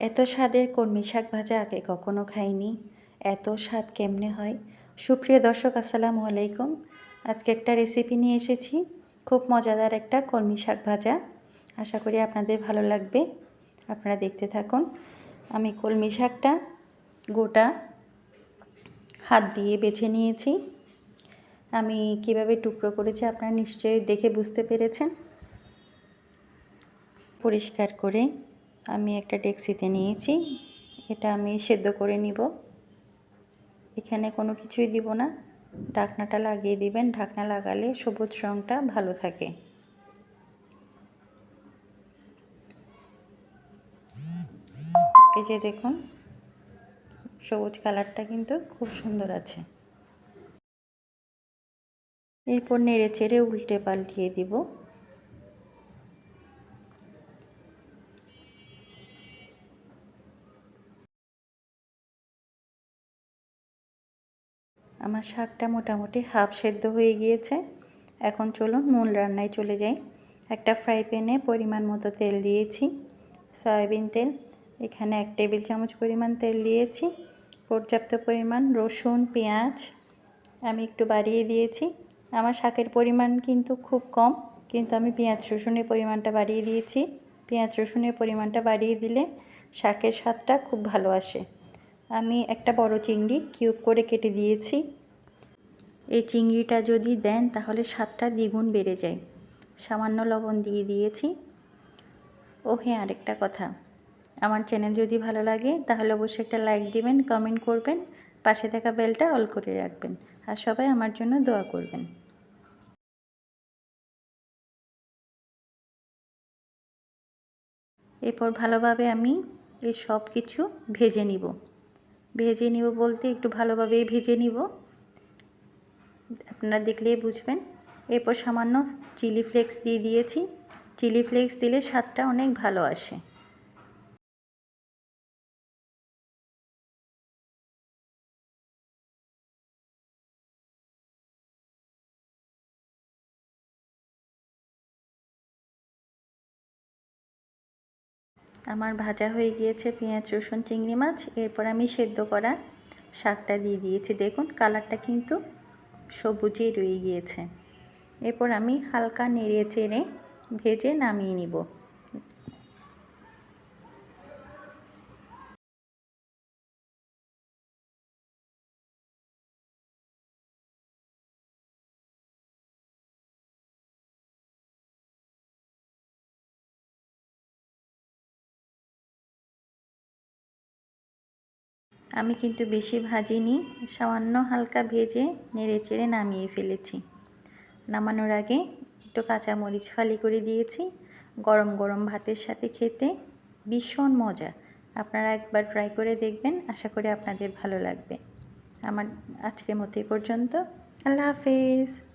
এত স্বাদের কলমি শাক ভাজা আগে কখনো খাইনি। এত স্বাদ কেমনে হয়? সুপ্রিয় দর্শক, আসসালামু আলাইকুম। আজকে একটা রেসিপি নিয়ে এসেছি। খুব মজাদার একটা কলমি শাক ভাজা। আশা করি আপনাদের ভালো লাগবে। আপনারা দেখতে থাকুন। আমি কলমি শাকটা গোটা হাত দিয়ে বেছে নিয়েছি। আমি কীভাবে টুকরো করেছি আপনারা নিশ্চয়ই দেখে বুঝতে পেরেছেন। পরিষ্কার করে আমি একটা ডেক্সিতে নিয়েছি, এটা আমি সেদ্ধ করে নিব। এখানে কোনো কিছুই দিব না। ঢাকনাটা লাগিয়ে দিবেন, ঢাকনা লাগালে সবুজ রঙটা ভালো থাকে। এই যে দেখুন, সবুজ কালারটা কিন্তু খুব সুন্দর আছে। এরপর নেড়ে চেড়ে উল্টে পাল্টিয়ে দিব। আমার শাকটা মোটামুটি হাফ সেদ্ধ হয়ে গিয়েছে। এখন চলুন মূল রান্নায় চলে যাই। একটা ফ্রাই প্যানে পরিমাণ মতো তেল দিয়েছি। সয়াবিন তেল, এখানে এক টেবিল চামচ পরিমাণ তেল দিয়েছি। পর্যাপ্ত পরিমাণ রসুন, পেঁয়াজ আমি একটু বাড়িয়ে দিয়েছি। আমার শাকের পরিমাণ কিন্তু খুব কম, কিন্তু আমি পেঁয়াজ রসুনের পরিমাণটা বাড়িয়ে দিয়েছি। পেঁয়াজ রসুনের পরিমাণটা বাড়িয়ে দিলে শাকের স্বাদটা খুব ভালো আসে। আমি একটা বড় চিংড়ি কিউব করে কেটে দিয়েছি। এই চিংড়িটা যদি দেন তাহলে স্বাদটা দ্বিগুণ বেড়ে যায়। সামান্য লবণ দিয়ে দিয়েছি। ও হ্যাঁ আরেকটা কথা। আমার চ্যানেল যদি ভালো লাগে তাহলে অবশ্যই একটা লাইক দিবেন, কমেন্ট করবেন, পাশে থাকা বেলটা অল করে রাখবেন। আর সবাই আমার জন্য দোয়া করবেন। এরপর ভালোভাবে আমি এই সব কিছু ভেজে নিব। ভেজে নিব বলতে একটু ভালোভাবে ভেজে নিব। আপনারা দেখলেই বুঝবেন। এরপর সামান্য চিলি ফ্লেক্স দিয়ে দিয়েছি। চিলি ফ্লেক্স দিলে স্বাদটা অনেক ভালো আসে। আমার ভাজা হয়ে গিয়েছে পেঁয়াজ, রসুন, চিংড়ি মাছ। এরপর আমি সেদ্ধ করা শাকটা দিয়ে দিয়েছি। দেখুন, কালারটা কিন্তু সবুজেই রয়ে গিয়েছে। এরপর আমি হালকা নেড়ে চেড়ে ভেজে নামিয়ে নিব। আমি কিন্তু বেশি ভাজিনি, সামান্য হালকা ভেজে নেড়ে চেড়ে নামিয়ে ফেলেছি। নামানোর আগে একটু কাঁচামরিচ ফালি করে দিয়েছি, গরম গরম ভাতের সাথে খেতে। ভীষণ মজা। আপনারা একবার ট্রাই করে দেখবেন, আশা করি আপনাদের ভালো লাগবে। আমার আজকের মতো পর্যন্ত। আল্লাহ হাফেজ।